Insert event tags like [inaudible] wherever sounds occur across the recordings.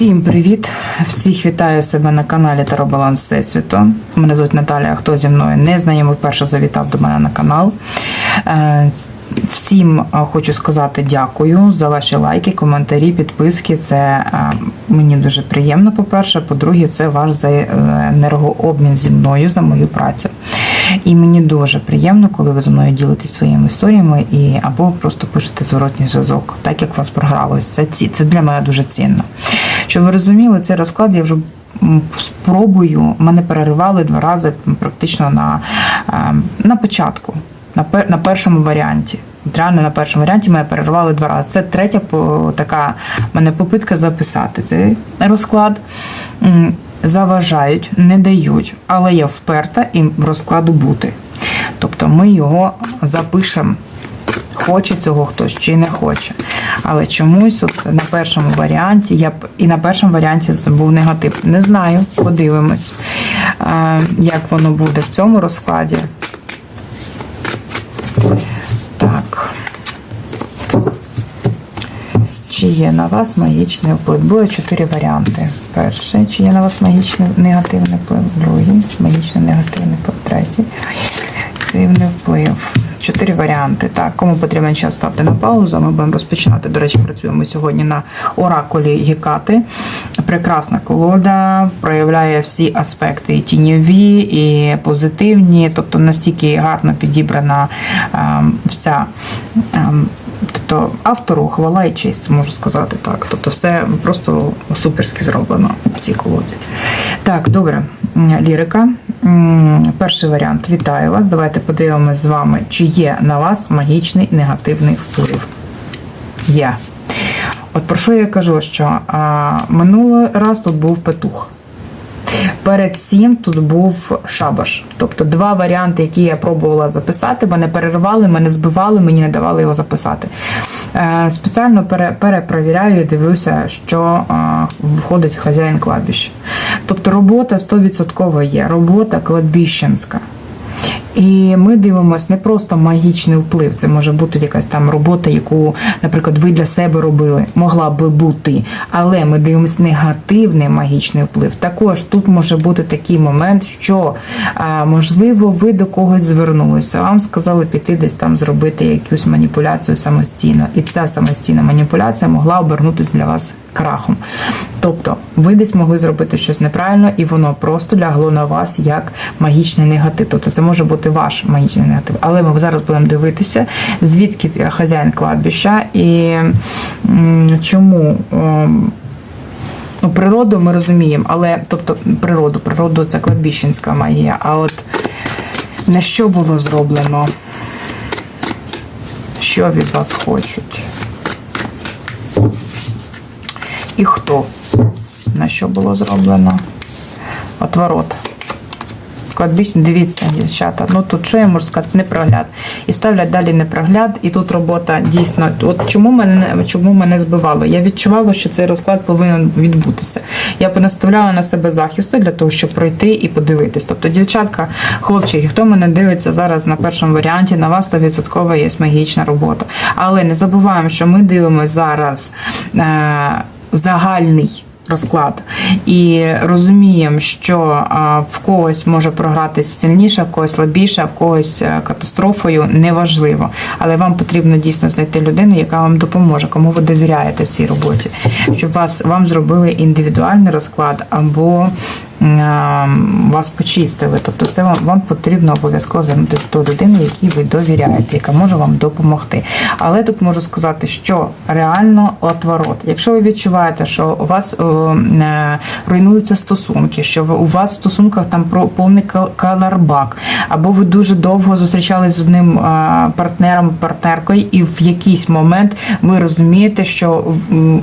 Всім привіт! Всіх вітаю себе на каналі Таробаланс Всесвіту. Мене звуть Наталія. Хто зі мною не знайомий, вперше завітав до мене на канал. Е, Всім е, хочу сказати дякую за ваші лайки, коментарі, підписки. Це е, мені дуже приємно, по-перше. По-друге, це ваш енергообмін зі мною за мою працю. І мені дуже приємно, коли ви зі мною ділитесь своїми історіями і або просто пишете зворотній зв'язок, так як у вас програлось. Це це для мене дуже цінно. Щоб ви розуміли, цей розклад я вже спробую. Мене переривали два рази практично на, е, на початку, на, пер, на першому варіанті. Реально на першому варіанті мене переривали два рази. Це третя така мене попитка записати цей розклад. Заважають, не дають, але я вперта і в розкладу бути. Тобто ми його запишемо. Хоче цього хтось чи не хоче. Але чомусь от на першому варіанті я б і на першому варіанті був негатив. Не знаю, подивимось, е, як воно буде в цьому розкладі. Так. Чи є на вас магічний вплив? Було чотири варіанти. Перший, чи є на вас магічний негативний вплив, другий, магічний негативний вплив, третій, негативний вплив. Чотири варіанти. Так, кому потрібен час ставте на паузу. Ми будемо розпочинати. До речі, працюємо сьогодні на оракулі Гекати. Прекрасна колода, проявляє всі аспекти і тіньові, і позитивні, тобто настільки гарно підібрана ем, вся. ем, Тобто автору хвала і честь, можу сказати так. Тобто, все просто суперськи зроблено в цій колоді. Так, добре, лірика. Перший варіант. Вітаю вас. Давайте подивимось з вами, чи є на вас магічний негативний вплив. Є. От про що я кажу, що а, минулий раз тут був петух. Перед цим тут був шабаш. Тобто два варіанти, які я пробувала записати, мене перервали, мене збивали, мені не давали його записати. Е, Спеціально пере- перепровіряю і дивлюся, що е, входить хазяїн кладбища. Тобто робота 100% є, робота кладбищенська. І ми дивимося не просто магічний вплив, це може бути якась там робота, яку, наприклад, ви для себе робили, могла би бути. Але ми дивимося негативний магічний вплив. Також тут може бути такий момент, що можливо ви до когось звернулися, вам сказали піти десь там зробити якусь маніпуляцію самостійно, і ця самостійна маніпуляція могла обернутися для вас крахом. Тобто ви десь могли зробити щось неправильно, і воно просто лягло на вас як магічний негатив. Тобто це може бути ваш магічний негатив. Але ми зараз будемо дивитися, звідки хазяїн кладбища і чому. ем, Ну, природу ми розуміємо, але тобто природу, природу це кладбищенська магія. А от на що було зроблено? Що від вас хочуть? І хто? На що було зроблено? Отворот. Кладбищ, дивіться, дівчата. Ну тут що я можу сказати, непрогляд. І ставлять далі непрогляд, і тут робота дійсно. От чому мене чому мене збивало? Я відчувала, що цей розклад повинен відбутися. Я понаставляла на себе захисту для того, щоб пройти і подивитись. Тобто, дівчатка, хлопчики, хто мене дивиться зараз на першому варіанті, на вас 100% є магічна робота. Але не забуваємо, що ми дивимося зараз е, загальний розклад. І розуміємо, що в когось може програтись сильніше, в когось слабіше, в когось е, катастрофою неважливо. Але вам потрібно дійсно знайти людину, яка вам допоможе, кому ви довіряєте цій роботі, щоб вас вам зробили індивідуальний розклад або вас почистили. Тобто, це вам, вам потрібно обов'язково звернутися до людини, якій ви довіряєте, яка може вам допомогти. Але тут можу сказати, що реально отворот. Якщо ви відчуваєте, що у вас е, е, руйнуються стосунки, що у вас в стосунках там про повний кал- каларбак, або ви дуже довго зустрічались з одним е, партнером, партнеркою, і в якийсь момент ви розумієте, що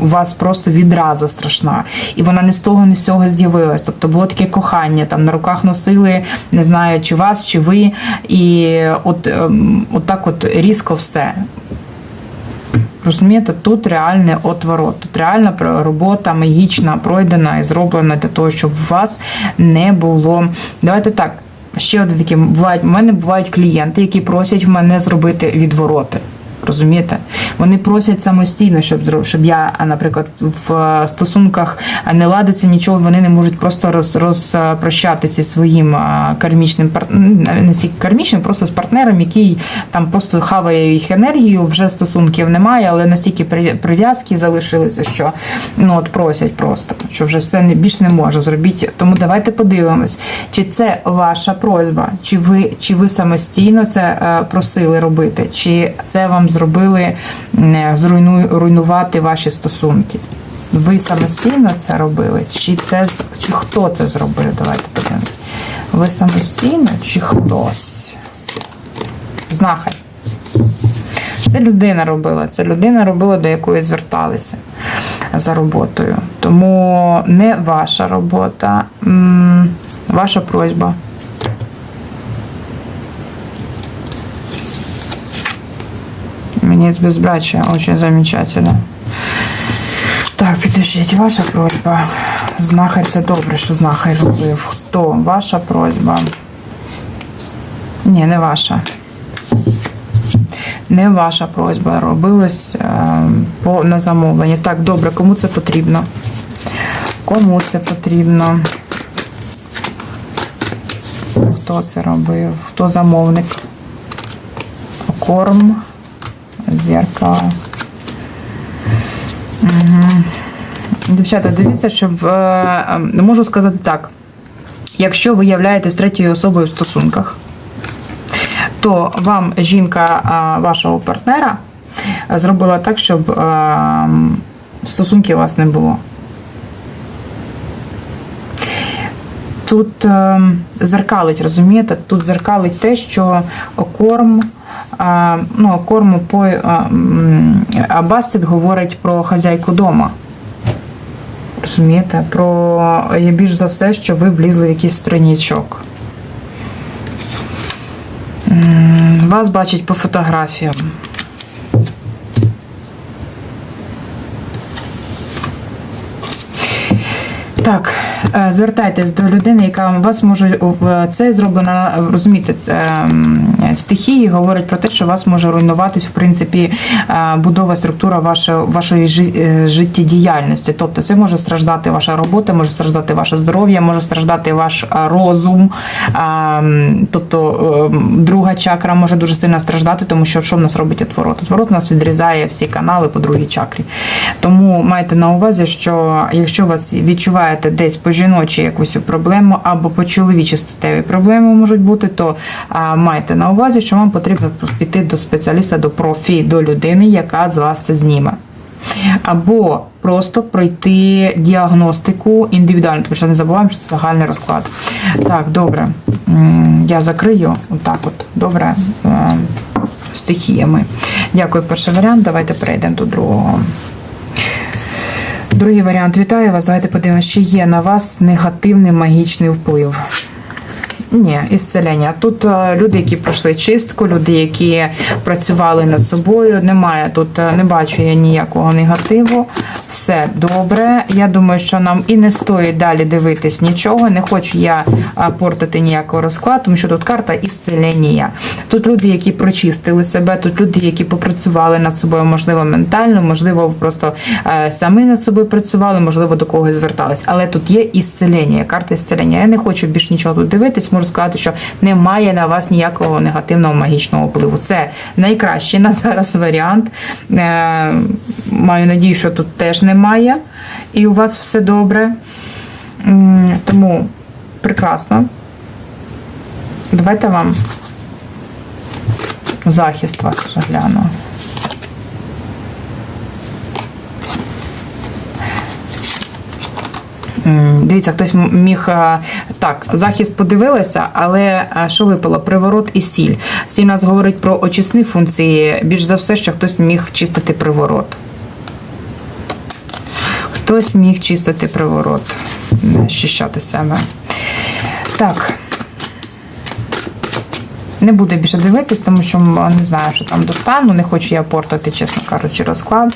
у вас просто відраза страшна, і вона не з того, не з цього з'явилась. Тобто було таке кохання, там на руках носили, не знаю, чи вас, чи ви, і от, ем, от так от різко все. Розумієте, тут реальний отворот, тут реальна робота магічна пройдена і зроблена для того, щоб у вас не було. Давайте так. Ще один такий бувають. У мене бувають клієнти, які просять в мене зробити відвороти. Розумієте? Вони просять самостійно, щоб щоб я, наприклад, в стосунках не ладиться нічого, вони не можуть просто роз, розпрощатися зі своїм кармічним не стільки кармічним, просто з партнером, який там просто хаває їх енергію, вже стосунків немає, але настільки прив'язки залишилися, що ну от просять просто, що вже все не більш не можу зробіть. Тому давайте подивимось, чи це ваша просьба, чи ви чи ви самостійно це е, просили робити, чи це вам зробили зруйну, руйнувати ваші стосунки. Ви самостійно це робили? Чи це чи хто це зробив? Давайте подивимось. Ви самостійно чи хтось? Знахар. Це людина робила. Це людина робила, до якої зверталися за роботою. Тому не ваша робота, ваша просьба. С безбрачия очень замечательно. Так, підождіть, ваша просьба. Знахар це добре, що знахар робив. Хто? Ваша просьба. Ні, не ваша. Не ваша просьба. Робилось е, по, на замовлення. Так, добре, кому це потрібно? Кому це потрібно? Хто це робив? Хто замовник? Корм, зеркало. Дівчата, дивіться, щоб е, е, можу сказати так. Якщо ви являєтесь третьою особою в стосунках, то вам жінка а, вашого партнера зробила так, щоб е, стосунків у вас не було. Тут е, зеркалить, розумієте? Тут зеркалить те, що корм, е, ну, корму по а говорить про хазяйку дома. Розумієте? Про є більш за все, що ви влізли в якийсь стройнічок. М, Вас бачать по фотографіям. Так, звертайтесь до людини, яка вас може це зроблено, розумієте, ем, стихії говорять про те, що вас може руйнуватись в принципі е, будова структура вашої вашої е, життєдіяльності. Тобто, це може страждати ваша робота, може страждати ваше здоров'я, може страждати ваш е, розум. Ем, Тобто, ем, друга чакра може дуже сильно страждати, тому що що в нас робить отворот? Отворот нас відрізає всі канали по другій чакрі. Тому майте на увазі, що якщо вас відчуваєте десь по жіночі якусь проблему або по чоловічі статеві проблеми можуть бути, то майте на увазі, що вам потрібно піти до спеціаліста, до профі, до людини, яка з вас це зніме. Або просто пройти діагностику індивідуально, тому що не забуваємо, що це загальний розклад. Так, добре. Я закрию отак от. Добре. Е, Стихіями. Дякую, перший варіант. Давайте перейдемо до другого. Другий варіант. Вітаю вас. Давайте подивимося, чи є на вас негативний магічний вплив. Ні, ісцелення. Тут е, люди, які пройшли чистку, люди, які працювали над собою. Немає тут, е, не бачу я ніякого негативу. Все добре. Я думаю, що нам і не стоїть далі дивитись нічого. Не хочу я е, портити ніякого розкладу, тому що тут карта ісцелення. Тут люди, які прочистили себе, тут люди, які попрацювали над собою, можливо, ментально, можливо, просто самі над собою працювали, можливо, до когось звертались. Але тут є ісцелення, карта ісцелення. Я не хочу більш нічого тут дивитись. Можу сказати, що немає на вас ніякого негативного магічного впливу. Це найкращий на зараз варіант. Е, Маю надію, що тут теж немає, і у вас все добре. Тому прекрасно. Давайте вам захист вас розгляну. Дивіться, хтось міг е, так, захист подивилася, але е, що випало? Приворот і сіль. Сіль нас говорить про очисні функції. Більш за все, що хтось міг чистити приворот. Хтось міг чистити приворот, не, себе. Так. Не буду більше дивитись, тому що не знаю, що там достану. Не хочу я портити, чесно кажучи, розклад.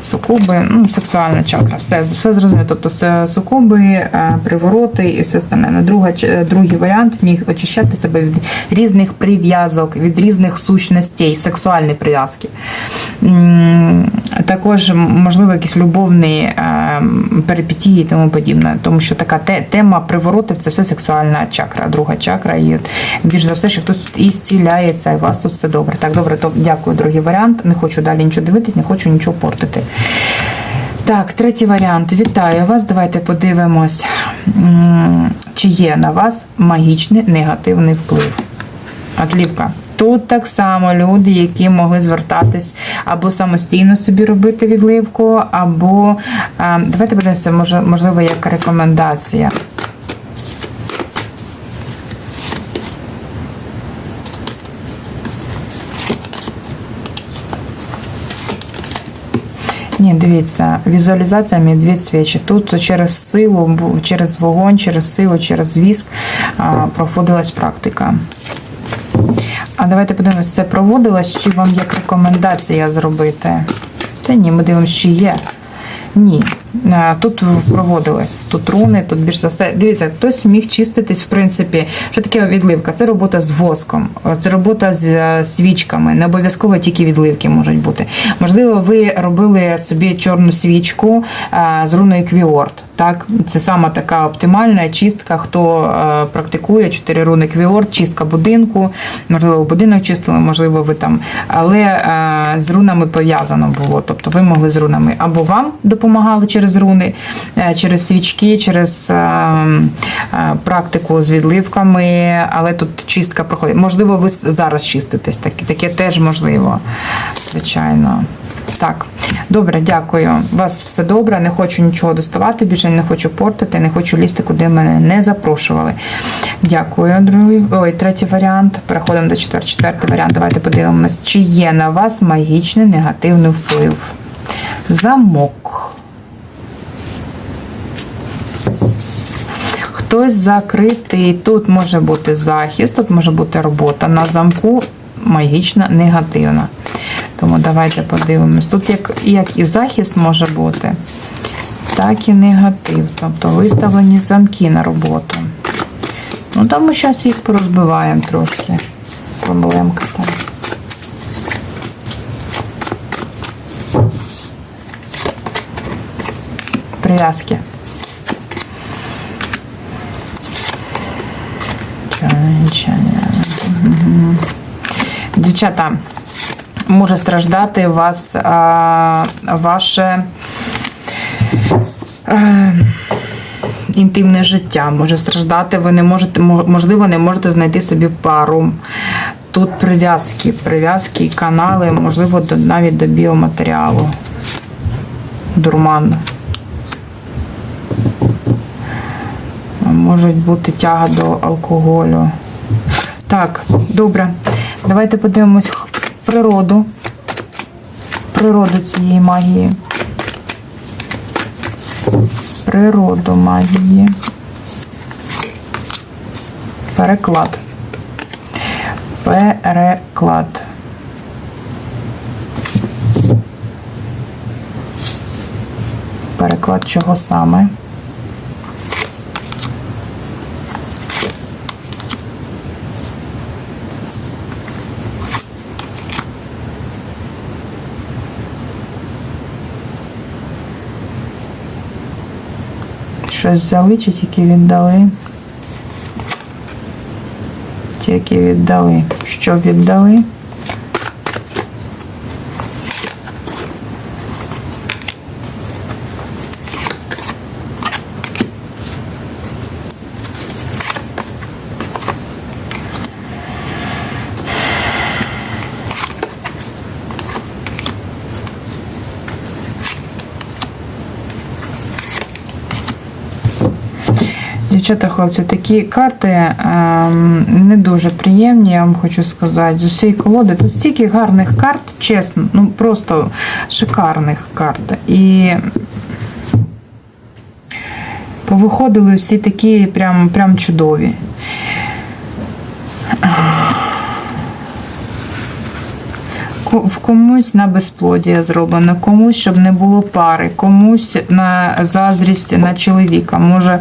Сукуби, ну, сексуальна чакра. Все, все зрозуміло. Тобто сукуби, е, привороти і все остальне. Друга, другий варіант міг очищати себе від різних прив'язок, від різних сущностей, сексуальні прив'язки. Також, можливо, якісь любовні е, перипетії і тому подібне. Тому що така тема приворотів це все сексуальна чакра, друга чакра. І більш за все, що хтось і зціляється, і у вас тут все добре. Так, добре, то дякую, другий варіант. Не хочу далі нічого дивитись, не хочу нічого портити. Так, третій варіант. Вітаю вас. Давайте подивимось, чи є на вас магічний негативний вплив. Отлівка. Тут так само люди, які могли звертатись або самостійно собі робити відливку, або е, давайте подивимося, можливо, як рекомендація. Ні, дивіться, візуалізація медведь свічі. Тут через силу, через вогонь, через силу, через віск проходилась практика. А давайте подивимося, це проводилось, чи вам як рекомендація зробити? Та ні, ми дивимося, чи є. Ні. Е, Тут проводилось. Тут руни, тут більш за все. Дивіться, хтось міг чиститись, в принципі. Що таке відливка? Це робота з воском, це робота з е, свічками. Не обов'язково тільки відливки можуть бути. Можливо, ви робили собі чорну свічку е, з руною Квіорт. Так, це саме така оптимальна чистка. Хто практикує 4 руни Квіорт, чистка будинку. Можливо, будинок чистили, можливо, ви там. Але з рунами пов'язано було. Тобто ви могли з рунами або вам допомагали через руни, е, через свічки, через е, е, практику з відливками, але тут чистка проходить. Можливо, ви зараз чиститесь. Таке, таке теж можливо, звичайно. Так, добре, дякую. У вас все добре. Не хочу нічого доставати, більше не хочу портити, не хочу лізти, куди мене не запрошували. Дякую, другий. Ой, третій варіант. Переходимо до четвертого. Четвертий варіант. Давайте подивимось, чи є на вас магічний негативний вплив. Замок. Хтось закритий. Тут може бути захист, тут може бути робота на замку магічна негативна. Тому давайте подивимось. Тут як, як і захист може бути, так і негатив. Тобто виставлені замки на роботу. Ну ми зараз їх порозбиваємо трошки. Проблемка там. Прив'язки. Дівчата, може страждати вас а, ваше е, інтимне життя. Може страждати, ви не можете, можливо, не можете знайти собі пару. Тут прив'язки, прив'язки і канали, можливо, навіть до біоматеріалу. Дурман. Можуть бути тяга до алкоголю. Так, добре. Давайте подивимось природу. Природу цієї магії. Природу магії. Переклад. Переклад. Переклад чого саме? Щось взяли чи тільки віддали? Тільки віддали. Що віддали? Дівчата, хлопці, такі карти ем, не дуже приємні, я вам хочу сказати. З усієї колоди тут стільки гарних карт, чесно, ну просто шикарних карт. І повиходили всі такі прям, прям чудові. В комусь на безплодія зроблено, комусь, щоб не було пари, комусь на заздрість на чоловіка. Може,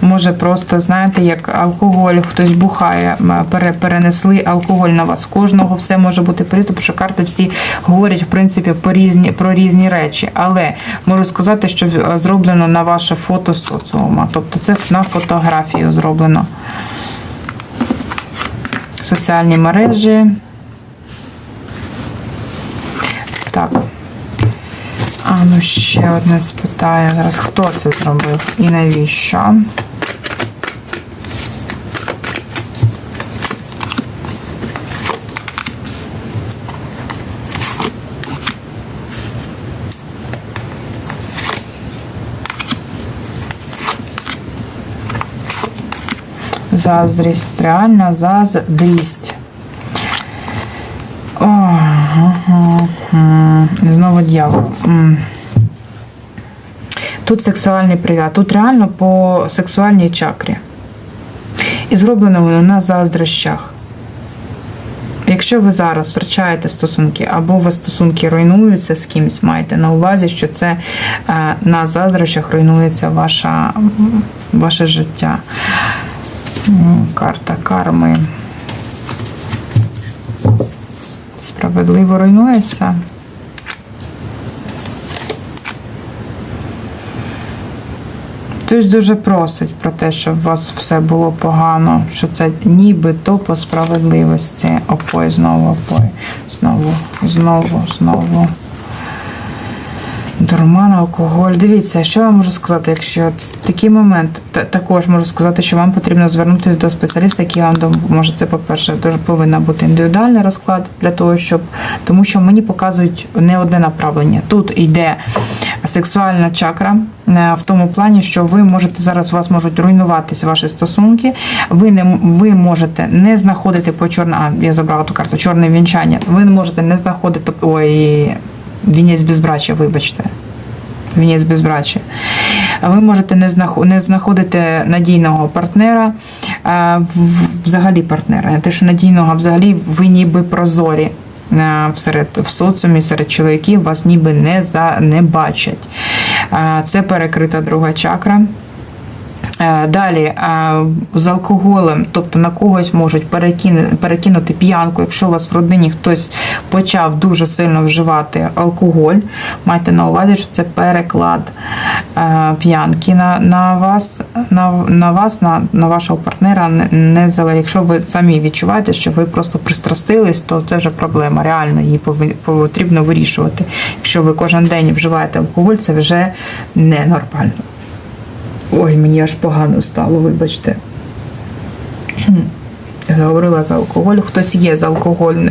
може просто, знаєте, як алкоголь, хтось бухає, перенесли алкоголь на вас. Кожного все може бути порізно, тому що карти всі говорять, в принципі, по різні, про різні речі. Але можу сказати, що е, зроблено на ваше фото соціума. Тобто це на фотографію зроблено. Соціальні мережі. Так. А ну ще одне спитаю. Зараз хто це зробив і навіщо? Заздрість. Реальна заздрість. Ага, ага. Знову дьявол. Тут сексуальний приват. Тут реально по сексуальній чакрі. І зроблено воно на заздрощах. Якщо ви зараз втрачаєте стосунки, або у вас стосунки руйнуються з кимось, майте на увазі, що це е, на заздрощах руйнується ваша, ваше життя. Карта карми. Справедливо руйнується. Хтось дуже просить про те, щоб у вас все було погано, що це нібито по справедливості. Опой, знову опой. Знову, знову, знову. Дурман, алкоголь. Дивіться, що я можу сказати, якщо такий момент, також можу сказати, що вам потрібно звернутися до спеціаліста, який вам допоможе. Це, по-перше, дуже повинен бути індивідуальний розклад для того, щоб тому що мені показують не одне направлення. Тут йде сексуальна чакра е, в тому плані, що ви можете зараз у вас можуть руйнуватися ваші стосунки. Ви не ви можете не знаходити по чорна. А я забрала ту карту чорне вінчання. Ви не можете не знаходити ой. Вінець безбрачя, вибачте. Вінець безбрачя. Ви можете не знахо- не знаходити надійного партнера, взагалі партнера. Не те, що надійного, а взагалі ви ніби прозорі. серед в соціумі, серед чоловіків вас ніби не за не бачать. Це перекрита друга чакра. Е, Далі е, з алкоголем, тобто на когось можуть перекину- перекинути п'янку, якщо у вас в родині хтось почав дуже сильно вживати алкоголь, майте на увазі, що це переклад е, п'янки на, на вас, на, на вас, на, на вашого партнера. Не, Якщо ви самі відчуваєте, що ви просто пристрастились, то це вже проблема. Реально її потрібно вирішувати. Якщо ви кожен день вживаєте алкоголь, це вже ненормально. Ой, мені аж погано стало, вибачте. Говорила за алкоголь, хтось є з алкоголь,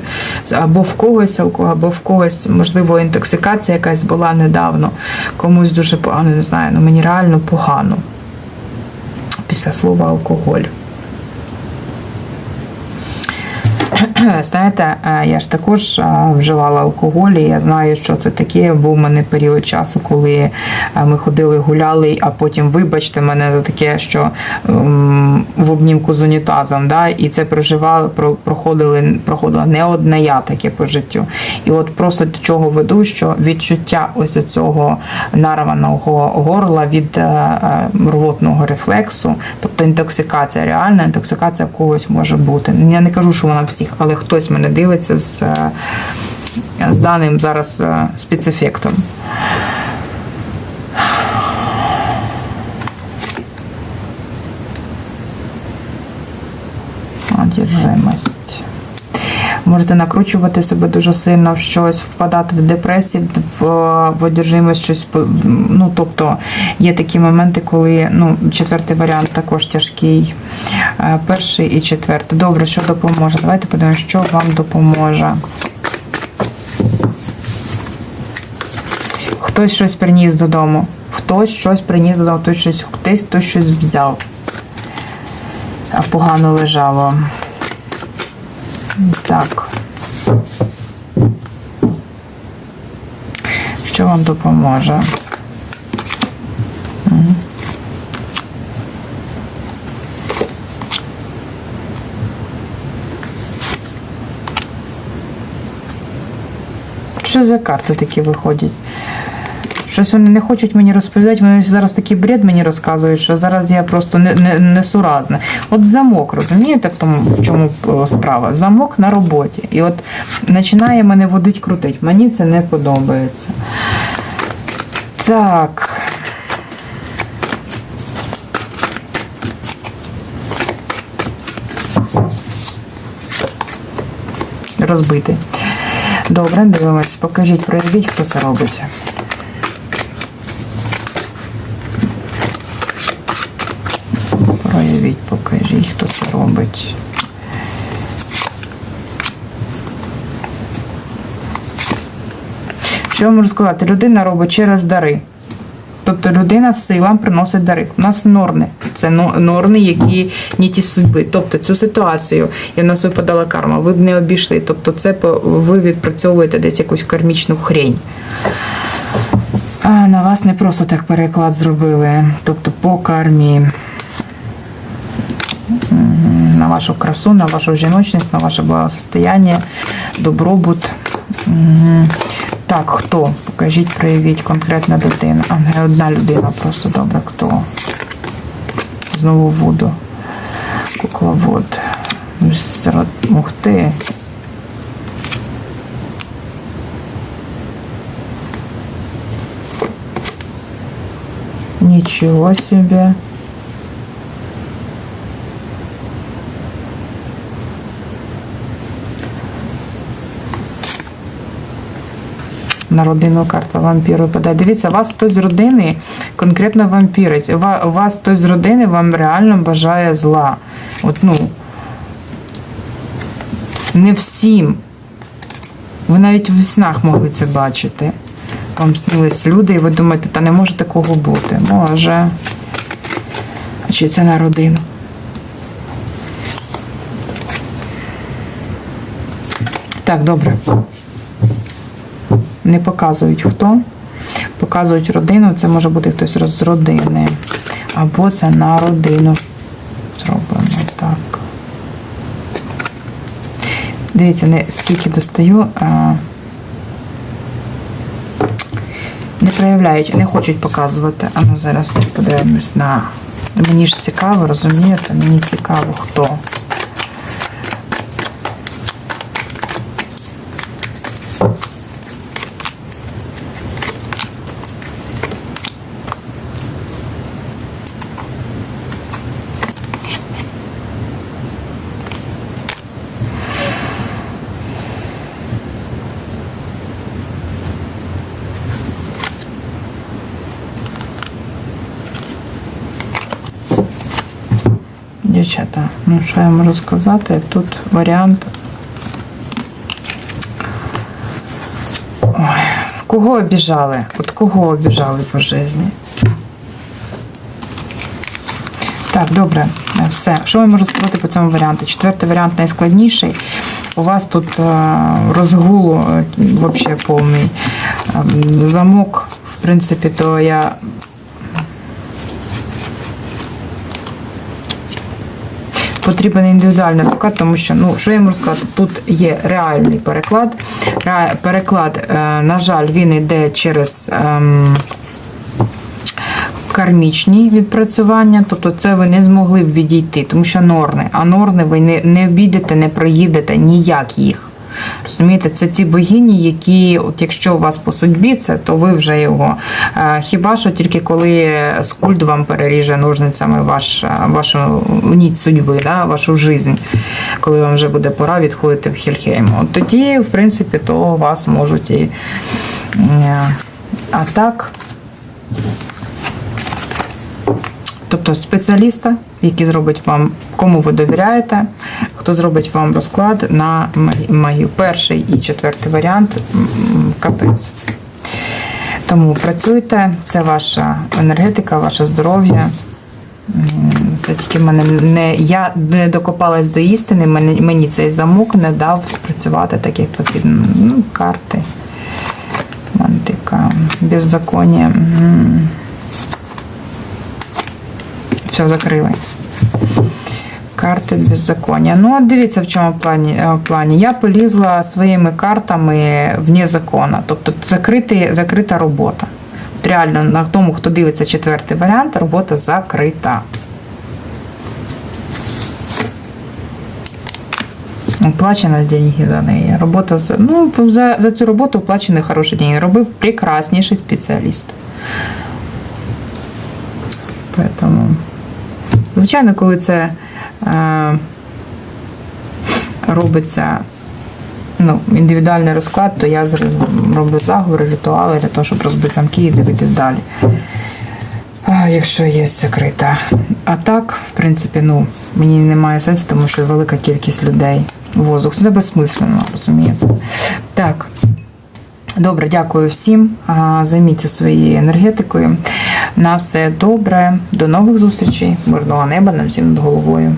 або в когось алкоголь, або в когось, можливо, інтоксикація якась була недавно. Комусь дуже погано, не знаю, ну мені реально погано після слова алкоголь. [clears throat] Знаєте, е, я ж також е, вживала алкоголь, і я знаю, що це таке. Був у мене період часу, коли е, ми ходили, гуляли, а потім, вибачте, мене таке, що в обнімку з унітазом, да, і це проживали, про- проходили, проходила не одне я таке по життю. І от просто до чого веду, що відчуття ось цього нарваного горла від рвотного рефлексу, тобто інтоксикація, реальна інтоксикація в когось може бути. Я не кажу, що вона всіх, але хтось мене дивиться з, е, з даним зараз е, спецефектом. Можете накручувати себе дуже сильно в щось, впадати в депресію, в, в одержимость щось. Ну, тобто є такі моменти, коли ну, четвертий варіант також тяжкий. Е, Перший і четвертий. Добре, що допоможе? Давайте подивимося, що вам допоможе. Хтось щось приніс додому. Хтось щось приніс додому, хтось щось, хтось, хтось щось взяв. А погано лежало. Так. Що вам допоможе? Що за карти такі виходять? Щось вони не хочуть мені розповідати, вони зараз такий бред мені розказують, що зараз я просто не, не, несуразна. От замок, розумієте, в тому, в чому е, справа? Замок на роботі. І от починає мене водить крутить. Мені це не подобається. Так. Розбитий. Добре, дивимось. Покажіть, проявіть, хто це робить. Проявіть, покажіть, хто це робить. Що я можу сказати? Людина робить через дари. Тобто людина з силам приносить дари. У нас норни. Це норни, які ніті судьби. Тобто цю ситуацію, і в нас випадала карма, ви б не обійшли. Тобто, це ви відпрацьовуєте десь якусь кармічну хрень. А на вас не просто так переклад зробили. Тобто по кармі. На вашу красу, на вашу жіночність, на ваше благосостояння, добробут. Так, хто? Покажіть, проявіть конкретна людина. А не одна людина, просто добре. Хто? Знову Вуду. Кукловод. Серед... Ух ти. Ничего себе. На родину карта вампіру випадає. Дивіться, вас хтось з родини конкретно вампірить. Ва- Вас хтось з родини вам реально бажає зла. От, ну, не всім. Ви навіть в снах могли це бачити. Вам снились люди, і ви думаєте, та не може такого бути. Може. Чи це на родину? Так, добре. Не показують хто. Показують родину. Це може бути хтось з родини. Або це на родину. Зроблено так. Дивіться, не скільки достаю. А... Не проявляють, не хочуть показувати. А ну зараз тут подивимось на. Мені ж цікаво, розумієте? Мені цікаво, хто. Дівчата, ну що я можу сказати? Тут варіант. Ой, кого обіжали? От кого обіжали по житті? Так, добре, все. Що я можу сказати по цьому варіанту? Четвертий варіант найскладніший. У вас тут е, розгул е, повний. Е, Замок, в принципі, то я потрібен індивідуальний розклад, тому що, ну, що я можу сказати, тут є реальний переклад. Переклад, е, на жаль, він йде через. ем, Кармічні відпрацювання, тобто це ви не змогли б відійти, тому що норни, а норни ви не, не обійдете, не проїдете ніяк їх. Розумієте, це ті богині, які, от якщо у вас по судьбі це, то ви вже його. Е, Хіба що тільки коли скульт вам переріже ножницями ваш, е, вашу ніть судьби, да, вашу жизнь, коли вам вже буде пора відходити в Хельхейм. От тоді, в принципі, то вас можуть і. е, А так. Тобто спеціаліста, який зробить вам, кому ви довіряєте, хто зробить вам розклад на магію. Перший і четвертий варіант капець. Тому працюйте, це ваша енергетика, ваше здоров'я. Це тільки мене не я не докопалась до істини, мені, мені цей замок не дав спрацювати так, як потрібно. Ну, карти. Мантика, беззаконня. Все, закрили. Карти беззаконня. Ну, от дивіться, в чому плані, е, плані. Я полізла своїми картами вне закона. Тобто закрити, закрита робота. От реально, на тому, хто дивиться четвертий варіант, робота закрита. Оплачено деньги за неї. Робота ну, за, за цю роботу оплачені хороші деньги. Робив прекрасніший спеціаліст. Поэтому, звичайно, коли це е, робиться ну, індивідуальний розклад, то я роблю заговори, ритуали для того, щоб розбити замки і дивитись далі. Якщо є закрита. А так, в принципі, ну, мені немає сенсу, тому що велика кількість людей. Воздух. Це безсмислено, розумієте? Так. Добре, дякую всім. Займіться своєю енергетикою. На все добре. До нових зустрічей. Мирного неба нам всім над головою.